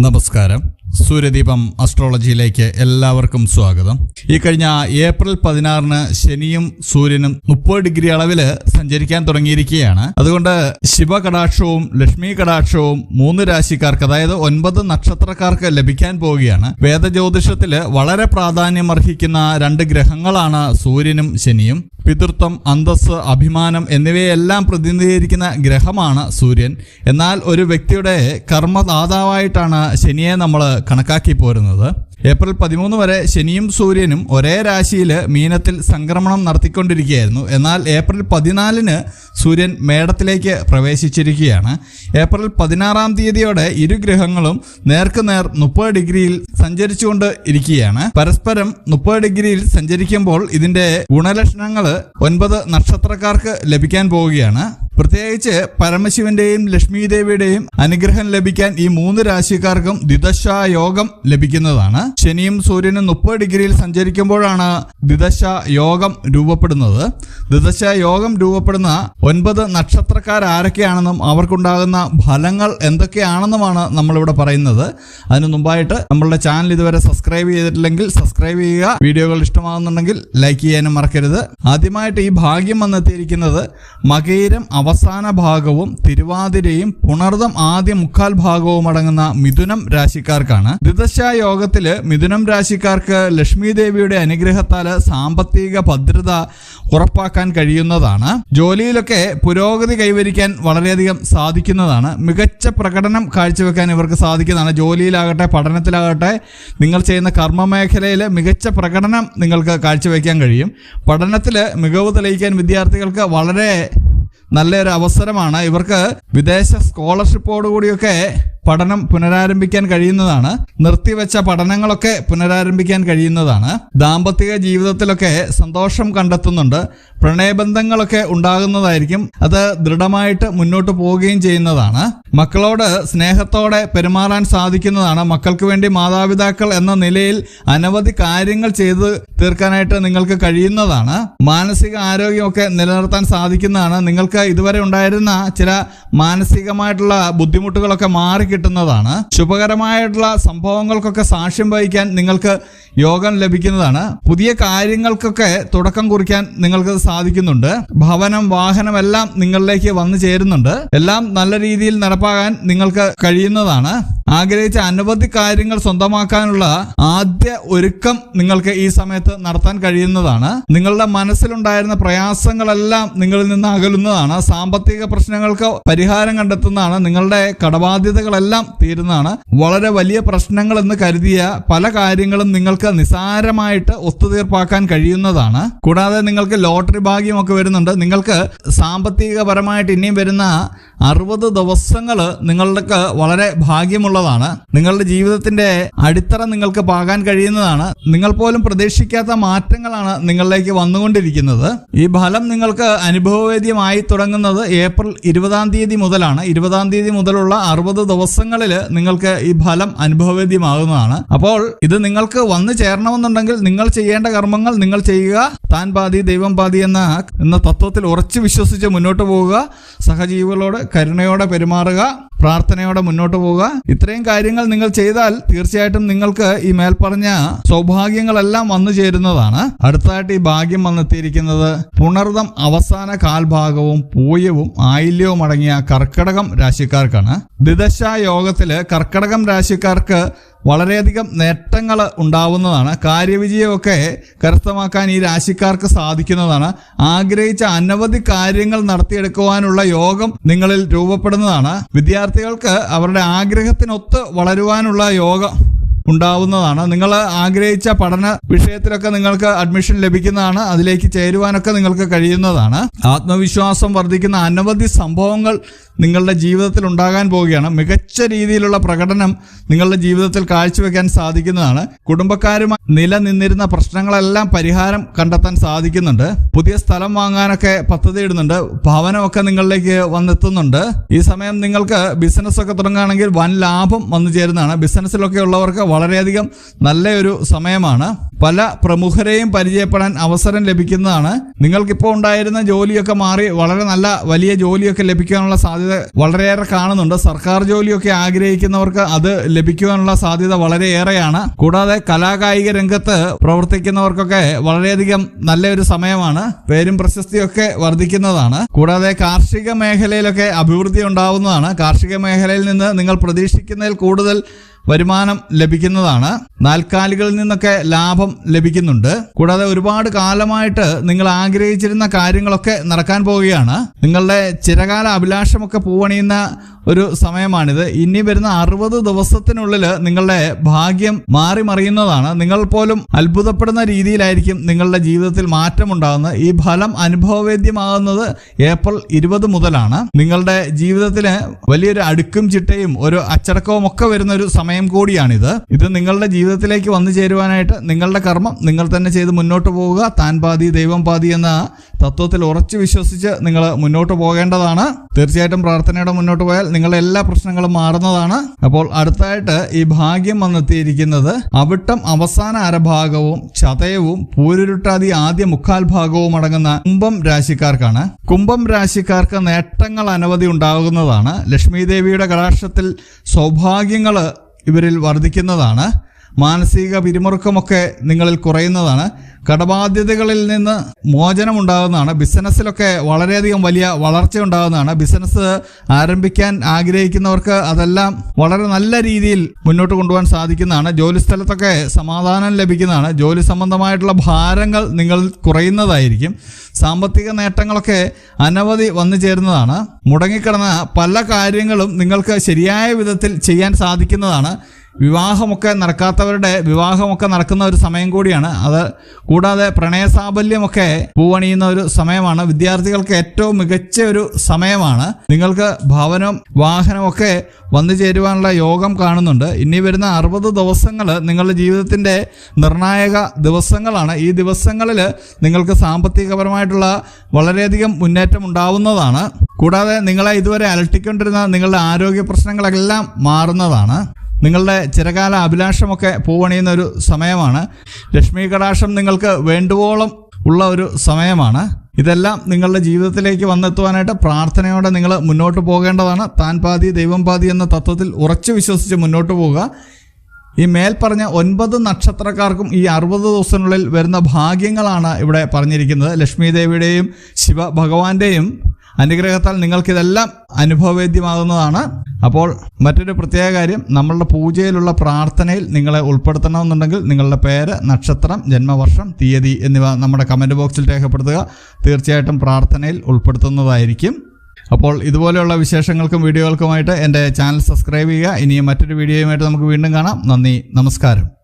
നമസ്കാരം. സൂര്യദീപം അസ്ട്രോളജിയിലേക്ക് എല്ലാവർക്കും സ്വാഗതം. ഈ കഴിഞ്ഞ ഏപ്രിൽ പതിനാറിന് ശനിയും സൂര്യനും മുപ്പത് ഡിഗ്രി അളവിൽ സഞ്ചരിക്കാൻ തുടങ്ങിയിരിക്കുകയാണ്. അതുകൊണ്ട് ശിവകടാക്ഷവും ലക്ഷ്മി കടാക്ഷവും മൂന്ന് രാശിക്കാർക്ക് അതായത് ഒൻപത് നക്ഷത്രക്കാർക്ക് ലഭിക്കാൻ പോവുകയാണ്. വേദജ്യോതിഷത്തിൽ വളരെ പ്രാധാന്യം അർഹിക്കുന്ന രണ്ട് ഗ്രഹങ്ങളാണ് സൂര്യനും ശനിയും. പിതൃത്വം അന്തസ് അഭിമാനം എന്നിവയെല്ലാം പ്രതിനിധീകരിക്കുന്ന ഗ്രഹമാണ് സൂര്യൻ. എന്നാൽ ഒരു വ്യക്തിയുടെ കർമ്മദാതാവായിട്ടാണ് ശനിയെ നമ്മൾ കണക്കാക്കി പോരുന്നത്. ഏപ്രിൽ പതിമൂന്ന് വരെ ശനിയും സൂര്യനും ഒരേ രാശിയിൽ മീനത്തിൽ സംക്രമണം നടത്തിക്കൊണ്ടിരിക്കുകയായിരുന്നു. എന്നാൽ ഏപ്രിൽ പതിനാലിന് സൂര്യൻ മേടത്തിലേക്ക് പ്രവേശിച്ചിരിക്കുകയാണ്. ഏപ്രിൽ പതിനാറാം തീയതിയോടെ ഇരു ഗ്രഹങ്ങളും നേർക്കുനേർ മുപ്പത് ഡിഗ്രിയിൽ സഞ്ചരിച്ചുകൊണ്ട് ഇരിക്കുകയാണ്. പരസ്പരം മുപ്പത് ഡിഗ്രിയിൽ സഞ്ചരിക്കുമ്പോൾ ഇതിന്റെ ഗുണലക്ഷണങ്ങൾ ഒൻപത് നക്ഷത്രക്കാർക്ക് ലഭിക്കാൻ പോവുകയാണ്. പ്രത്യേകിച്ച് പരമശിവന്റെയും ലക്ഷ്മി ദേവിയുടെയും അനുഗ്രഹം ലഭിക്കാൻ ഈ മൂന്ന് രാശിക്കാർക്കും ദ്വിദശാ യോഗം ലഭിക്കുന്നതാണ്. ശനിയും സൂര്യനും മുപ്പത് ഡിഗ്രിയിൽ സഞ്ചരിക്കുമ്പോഴാണ് ദ്വിദശ യോഗം രൂപപ്പെടുന്നത്. ദ്വിദശ യോഗം രൂപപ്പെടുന്ന ഒൻപത് നക്ഷത്രക്കാർ ആരൊക്കെയാണെന്നും അവർക്കുണ്ടാകുന്ന ഫലങ്ങൾ എന്തൊക്കെയാണെന്നുമാണ് നമ്മളിവിടെ പറയുന്നത്. അതിനു മുമ്പായിട്ട് നമ്മളുടെ ചാനൽ ഇതുവരെ സബ്സ്ക്രൈബ് ചെയ്തിട്ടില്ലെങ്കിൽ സബ്സ്ക്രൈബ് ചെയ്യുക. വീഡിയോകൾ ഇഷ്ടമാകുന്നുണ്ടെങ്കിൽ ലൈക്ക് ചെയ്യാനും മറക്കരുത്. ആദ്യമായിട്ട് ഈ ഭാഗ്യം വന്നെത്തിയിരിക്കുന്നത് മകയിരം അവസാന ഭാഗവും തിരുവാതിരയും പുണർദം ആദ്യ മുക്കാൽ ഭാഗവും അടങ്ങുന്ന മിഥുനം രാശിക്കാർക്കാണ്. ദ്വിദശ യോഗത്തിൽ മിഥുനം രാശിക്കാർക്ക് ലക്ഷ്മി ദേവിയുടെ അനുഗ്രഹത്താൽ സാമ്പത്തിക ഭദ്രത ഉറപ്പാക്കാൻ കഴിയുന്നതാണ്. ജോലിയിലൊക്കെ പുരോഗതി കൈവരിക്കാൻ വളരെയധികം സാധിക്കുന്നതാണ്. മികച്ച പ്രകടനം കാഴ്ചവെക്കാൻ ഇവർക്ക് സാധിക്കുന്നതാണ്. ജോലിയിലാകട്ടെ പഠനത്തിലാകട്ടെ നിങ്ങൾ ചെയ്യുന്ന കർമ്മ മേഖലയിൽ മികച്ച പ്രകടനം നിങ്ങൾക്ക് കാഴ്ചവെക്കാൻ കഴിയും. പഠനത്തിൽ മികവ് തെളിയിക്കാൻ വിദ്യാർത്ഥികൾക്ക് വളരെ നല്ലൊരു അവസരമാണ്. ഇവർക്ക് വിദേശ സ്കോളർഷിപ്പോടുകൂടിയൊക്കെ പഠനം പുനരാരംഭിക്കാൻ കഴിയുന്നതാണ്. നിർത്തിവെച്ച പഠനങ്ങളൊക്കെ പുനരാരംഭിക്കാൻ കഴിയുന്നതാണ്. ദാമ്പത്തിക ജീവിതത്തിലൊക്കെ സന്തോഷം കണ്ടെത്തുന്നുണ്ട്. പ്രണയബന്ധങ്ങളൊക്കെ ഉണ്ടാകുന്നതായിരിക്കും. അത് ദൃഢമായിട്ട് മുന്നോട്ട് പോവുകയും ചെയ്യുന്നതാണ്. മക്കളോട് സ്നേഹത്തോടെ പെരുമാറാൻ സാധിക്കുന്നതാണ്. മക്കൾക്ക് വേണ്ടി മാതാപിതാക്കൾ എന്ന നിലയിൽ അനവധി കാര്യങ്ങൾ ചെയ്ത് തീർക്കാനായിട്ട് നിങ്ങൾക്ക് കഴിയുന്നതാണ്. മാനസിക ആരോഗ്യമൊക്കെ നിലനിർത്താൻ സാധിക്കുന്നതാണ്. നിങ്ങൾക്ക് ഇതുവരെ ഉണ്ടായിരുന്ന ചില മാനസികമായിട്ടുള്ള ബുദ്ധിമുട്ടുകളൊക്കെ മാറി കിട്ടുന്നതാണ്. ശുഭകരമായിട്ടുള്ള സംഭവങ്ങൾക്കൊക്കെ സാക്ഷ്യം വഹിക്കാൻ നിങ്ങൾക്ക് യോഗം ലഭിക്കുന്നതാണ്. പുതിയ കാര്യങ്ങൾക്കൊക്കെ തുടക്കം കുറിക്കാൻ നിങ്ങൾക്ക് സാധിക്കുന്നുണ്ട്. ഭവനം വാഹനം എല്ലാം നിങ്ങളിലേക്ക് വന്നു ചേരുന്നുണ്ട്. എല്ലാം നല്ല രീതിയിൽ നടപ്പാകാൻ നിങ്ങൾക്ക് കഴിയുന്നതാണ്. ആഗ്രഹിച്ച അനവധി കാര്യങ്ങൾ സ്വന്തമാക്കാനുള്ള ആദ്യ ഒരുക്കം നിങ്ങൾക്ക് ഈ സമയത്ത് നടത്താൻ കഴിയുന്നതാണ്. നിങ്ങളുടെ മനസ്സിലുണ്ടായിരുന്ന പ്രയാസങ്ങളെല്ലാം നിങ്ങളിൽ നിന്ന് അകലുന്നതാണ്. സാമ്പത്തിക പ്രശ്നങ്ങൾക്ക് പരിഹാരം കണ്ടെത്തുന്നതാണ്. നിങ്ങളുടെ കടബാധ്യതകളെല്ലാം തീരുന്നതാണ്. വളരെ വലിയ പ്രശ്നങ്ങൾ എന്ന് കരുതിയ പല കാര്യങ്ങളും നിങ്ങൾക്ക് നിസാരമായിട്ട് ഒത്തുതീർപ്പാക്കാൻ കഴിയുന്നതാണ്. കൂടാതെ നിങ്ങൾക്ക് ലോട്ടറി ഭാഗ്യമൊക്കെ വരുന്നുണ്ട്. നിങ്ങൾക്ക് സാമ്പത്തികപരമായിട്ട് ഇനിയും വരുന്ന അറുപത് ദിവസങ്ങൾ നിങ്ങൾക്ക് വളരെ ഭാഗ്യമുള്ളതാണ് നിങ്ങളുടെ ജീവിതത്തിന്റെ അടിത്തറ നിങ്ങൾക്ക് പാകാൻ കഴിയുന്നതാണ്. നിങ്ങൾ പോലും പ്രതീക്ഷിക്കാത്ത മാറ്റങ്ങളാണ് നിങ്ങളിലേക്ക് വന്നുകൊണ്ടിരിക്കുന്നത്. ഈ ഫലം നിങ്ങൾക്ക് അനുഭവവേദ്യമായി തുടങ്ങുന്നത് ഏപ്രിൽ ഇരുപതാം തീയതി മുതലാണ്. ഇരുപതാം തീയതി മുതലുള്ള അറുപത് ദിവസങ്ങളിൽ നിങ്ങൾക്ക് ഈ ഫലം അനുഭവവേദ്യമാകുന്നതാണ്. അപ്പോൾ ഇത് നിങ്ങൾക്ക് വന്നു ചേരണമെന്നുണ്ടെങ്കിൽ നിങ്ങൾ ചെയ്യേണ്ട കർമ്മങ്ങൾ നിങ്ങൾ ചെയ്യുക. താൻ പാതി ദൈവം പാതി എന്ന എന്ന തത്വത്തിൽ ഉറച്ചു വിശ്വസിച്ച് മുന്നോട്ട് പോവുക. സഹജീവികളോട് കരുണയോടെ പെരുമാറുക. പ്രാർത്ഥനയോടെ മുന്നോട്ട് പോവുക. ഇത്രയും കാര്യങ്ങൾ നിങ്ങൾ ചെയ്താൽ തീർച്ചയായിട്ടും നിങ്ങൾക്ക് ഈ മേൽപ്പറഞ്ഞ സൗഭാഗ്യങ്ങളെല്ലാം വന്നു ചേരുന്നതാണ്. അടുത്തായിട്ട് ഈ ഭാഗ്യം വന്നെത്തിയിരിക്കുന്നത് പുണർദം അവസാന കാൽഭാഗവും പൂയവും ആയില്യവും അടങ്ങിയ കർക്കടകം രാശിക്കാർക്കാണ്. ദിദശ യോഗത്തിൽ കർക്കടകം രാശിക്കാർക്ക് വളരെയധികം നേട്ടങ്ങൾ ഉണ്ടാവുന്നതാണ്. കാര്യവിജയമൊക്കെ കരസ്ഥമാക്കാൻ ഈ രാശിക്കാർക്ക് സാധിക്കുന്നതാണ്. ആഗ്രഹിച്ച അനവധി കാര്യങ്ങൾ നടത്തിയെടുക്കുവാനുള്ള യോഗം നിങ്ങളിൽ രൂപപ്പെടുന്നതാണ്. വിദ്യാർത്ഥികൾക്ക് അവരുടെ ആഗ്രഹത്തിനൊത്ത് വളരുവാനുള്ള യോഗം ഉണ്ടാവുന്നതാണ്. നിങ്ങൾ ആഗ്രഹിച്ച പഠന വിഷയത്തിലൊക്കെ നിങ്ങൾക്ക് അഡ്മിഷൻ ലഭിക്കുന്നതാണ്. അതിലേക്ക് ചേരുവാനൊക്കെ നിങ്ങൾക്ക് കഴിയുന്നതാണ്. ആത്മവിശ്വാസം വർദ്ധിക്കുന്ന അനവധി സംഭവങ്ങൾ നിങ്ങളുടെ ജീവിതത്തിൽ ഉണ്ടാകാൻ പോവുകയാണ്. മികച്ച രീതിയിലുള്ള പ്രകടനം നിങ്ങളുടെ ജീവിതത്തിൽ കാഴ്ചവെക്കാൻ സാധിക്കുന്നതാണ്. കുടുംബക്കാരുമായി നിലനിന്നിരുന്ന പ്രശ്നങ്ങളെല്ലാം പരിഹാരം കണ്ടെത്താൻ സാധിക്കുന്നുണ്ട്. പുതിയ സ്ഥലം വാങ്ങാനൊക്കെ പദ്ധതി ഇടുന്നുണ്ട് ഭവനമൊക്കെ നിങ്ങളിലേക്ക് വന്നെത്തുന്നുണ്ട്. ഈ സമയം നിങ്ങൾക്ക് ബിസിനസ് ഒക്കെ തുടങ്ങുകയാണെങ്കിൽ വൻ ലാഭം വന്നു ചേരുന്നതാണ്. ബിസിനസ്സിലൊക്കെ ഉള്ളവർക്ക് വളരെയധികം നല്ലൊരു സമയമാണ്. പല പ്രമുഖരെയും പരിചയപ്പെടാൻ അവസരം ലഭിക്കുന്നതാണ്. നിങ്ങൾക്കിപ്പോൾ ഉണ്ടായിരുന്ന ജോലിയൊക്കെ മാറി വളരെ നല്ല വലിയ ജോലിയൊക്കെ ലഭിക്കാനുള്ള സാധ്യത വളരെയേറെ കാണുന്നുണ്ട്. സർക്കാർ ജോലിയൊക്കെ ആഗ്രഹിക്കുന്നവർക്ക് അത് ലഭിക്കുവാനുള്ള സാധ്യത വളരെയേറെയാണ്. കൂടാതെ കലാകായിക രംഗത്ത് പ്രവർത്തിക്കുന്നവർക്കൊക്കെ വളരെയധികം നല്ലൊരു സമയമാണ്. പേരും പ്രശസ്തിയൊക്കെ വർദ്ധിക്കുന്നതാണ്. കൂടാതെ കാർഷിക മേഖലയിലൊക്കെ അഭിവൃദ്ധി ഉണ്ടാവുന്നതാണ്. കാർഷിക മേഖലയിൽ നിന്ന് നിങ്ങൾ പ്രതീക്ഷിക്കുന്നതിൽ കൂടുതൽ വരുമാനം ലഭിക്കുന്നതാണ്. നാൽക്കാലികളിൽ നിന്നൊക്കെ ലാഭം ലഭിക്കുന്നുണ്ട്. കൂടാതെ ഒരുപാട് കാലമായിട്ട് നിങ്ങൾ ആഗ്രഹിച്ചിരുന്ന കാര്യങ്ങളൊക്കെ നടക്കാൻ പോവുകയാണ്. നിങ്ങളുടെ ചിരകാല അഭിലാഷമൊക്കെ പൂവണിയുന്ന ഒരു സമയമാണിത്. ഇനി വരുന്ന അറുപത് ദിവസത്തിനുള്ളിൽ നിങ്ങളുടെ ഭാഗ്യം മാറി മറിയുന്നതാണ്. നിങ്ങൾ പോലും അത്ഭുതപ്പെടുന്ന രീതിയിലായിരിക്കും നിങ്ങളുടെ ജീവിതത്തിൽ മാറ്റമുണ്ടാകുന്നത്. ഈ ഫലം അനുഭവവേദ്യമാകുന്നത് ഏപ്രിൽ ഇരുപത് മുതലാണ്. നിങ്ങളുടെ ജീവിതത്തിന് വലിയൊരു അടുക്കും ചിട്ടയും ഒരു അച്ചടക്കവും ഒക്കെ വരുന്ന ഒരു സമയം കൂടിയാണിത്. ഇത് നിങ്ങളുടെ ജീവിതത്തിലേക്ക് വന്നു ചേരുവാനായിട്ട് നിങ്ങളുടെ കർമ്മം നിങ്ങൾ തന്നെ ചെയ്ത് മുന്നോട്ട് പോവുക. താൻ പാതി ദൈവം പാതി എന്ന തത്വത്തിൽ ഉറച്ചു വിശ്വസിച്ച് നിങ്ങൾ മുന്നോട്ട് പോകേണ്ടതാണ്. തീർച്ചയായിട്ടും പ്രാർത്ഥനയുടെ മുന്നോട്ട് പോയാൽ നിങ്ങളുടെ എല്ലാ പ്രശ്നങ്ങളും മാറുന്നതാണ്. അപ്പോൾ അടുത്തായിട്ട് ഈ ഭാഗ്യം വന്നെത്തിയിരിക്കുന്നത് അവിട്ടം അവസാന അരഭാഗവും ചതയവും പൂരുരുട്ടാതി ആദ്യ മുക്കാൽ ഭാഗവും അടങ്ങുന്ന കുംഭം രാശിക്കാർക്കാണ്. കുംഭം രാശിക്കാർക്ക് നേട്ടങ്ങൾ അനവധി ഉണ്ടാകുന്നതാണ്. ലക്ഷ്മി ദേവിയുടെ കടാക്ഷത്തിൽ സൗഭാഗ്യങ്ങൾ ഇവരിൽ വർദ്ധിക്കുന്നതാണ്. മാനസിക പിരിമുറുക്കമൊക്കെ നിങ്ങളിൽ കുറയുന്നതാണ്. കടബാധ്യതകളിൽ നിന്ന് മോചനം ഉണ്ടാകുന്നതാണ് ബിസിനസ്സിലൊക്കെ വളരെയധികം വലിയ വളർച്ച ഉണ്ടാകുന്നതാണ് ബിസിനസ് ആരംഭിക്കാൻ ആഗ്രഹിക്കുന്നവർക്ക് അതെല്ലാം വളരെ നല്ല രീതിയിൽ മുന്നോട്ട് കൊണ്ടുപോകാൻ സാധിക്കുന്നതാണ്. ജോലിസ്ഥലത്തൊക്കെ സമാധാനം ലഭിക്കുന്നതാണ്. ജോലി സംബന്ധമായിട്ടുള്ള ഭാരങ്ങൾ നിങ്ങൾ കുറയുന്നതായിരിക്കും. സാമ്പത്തിക നേട്ടങ്ങളൊക്കെ അനവധി വന്നു ചേരുന്നതാണ്. മുടങ്ങിക്കിടന്ന പല കാര്യങ്ങളും നിങ്ങൾക്ക് ശരിയായ വിധത്തിൽ ചെയ്യാൻ സാധിക്കുന്നതാണ്. വിവാഹമൊക്കെ നടക്കാത്തവരുടെ വിവാഹമൊക്കെ നടക്കുന്ന ഒരു സമയം കൂടിയാണ്. അത് കൂടാതെ പ്രണയസാബല്യമൊക്കെ പൂവണിയുന്ന ഒരു സമയമാണ്. വിദ്യാർത്ഥികൾക്ക് ഏറ്റവും മികച്ച ഒരു സമയമാണ്. നിങ്ങൾക്ക് ഭവനം വാഹനമൊക്കെ വന്നു ചേരുവാനുള്ള യോഗം കാണുന്നുണ്ട്. ഇനി വരുന്ന അറുപത് ദിവസങ്ങൾ നിങ്ങളുടെ ജീവിതത്തിന്റെ നിർണായക ദിവസങ്ങളാണ്. ഈ ദിവസങ്ങളിൽ നിങ്ങൾക്ക് സാമ്പത്തികപരമായിട്ടുള്ള വളരെയധികം മുന്നേറ്റം ഉണ്ടാവുന്നതാണ്. കൂടാതെ നിങ്ങളെ ഇതുവരെ അലട്ടിക്കൊണ്ടിരുന്ന നിങ്ങളുടെ ആരോഗ്യ പ്രശ്നങ്ങളെല്ലാം മാറുന്നതാണ്. നിങ്ങളുടെ ചിരകാല അഭിലാഷമൊക്കെ പൂവണിയുന്ന ഒരു സമയമാണ്. ലക്ഷ്മി കടാക്ഷം നിങ്ങൾക്ക് വേണ്ടുവോളം ഉള്ള ഒരു സമയമാണ്. ഇതെല്ലാം നിങ്ങളുടെ ജീവിതത്തിലേക്ക് വന്നെത്തുവാനായിട്ട് പ്രാർത്ഥനയോടെ നിങ്ങൾ മുന്നോട്ട് പോകേണ്ടതാണ്. താൻ പാതി ദൈവം പാതി എന്ന തത്വത്തിൽ ഉറച്ചു വിശ്വസിച്ച് മുന്നോട്ട് പോവുക. ഈ മേൽപ്പറഞ്ഞ ഒൻപത് നക്ഷത്രക്കാർക്കും ഈ അറുപത് ദിവസത്തിനുള്ളിൽ വരുന്ന ഭാഗ്യങ്ങളാണ് ഇവിടെ പറഞ്ഞിരിക്കുന്നത്. ലക്ഷ്മി ദേവിയുടെയും ശിവ ഭഗവാന്റെയും അനുഗ്രഹത്താൽ നിങ്ങൾക്കിതെല്ലാം അനുഭവവേദ്യമാകുന്നതാണ്. അപ്പോൾ മറ്റൊരു പ്രത്യേക കാര്യം നമ്മളുടെ പൂജയിലുള്ള പ്രാർത്ഥനയിൽ നിങ്ങളെ ഉൾപ്പെടുത്തണമെന്നുണ്ടെങ്കിൽ നിങ്ങളുടെ പേര് നക്ഷത്രം ജന്മവർഷം തീയതി എന്നിവ നമ്മുടെ കമന്റ് ബോക്സിൽ രേഖപ്പെടുത്തുക. തീർച്ചയായിട്ടും പ്രാർത്ഥനയിൽ ഉൾപ്പെടുത്തുന്നതായിരിക്കും. അപ്പോൾ ഇതുപോലെയുള്ള വിശേഷങ്ങൾക്കും വീഡിയോകൾക്കുമായിട്ട് എന്റെ ചാനൽ സബ്സ്ക്രൈബ് ചെയ്യുക. ഇനിയും മറ്റൊരു വീഡിയോയുമായിട്ട് നമുക്ക് വീണ്ടും കാണാം. നന്ദി നമസ്കാരം.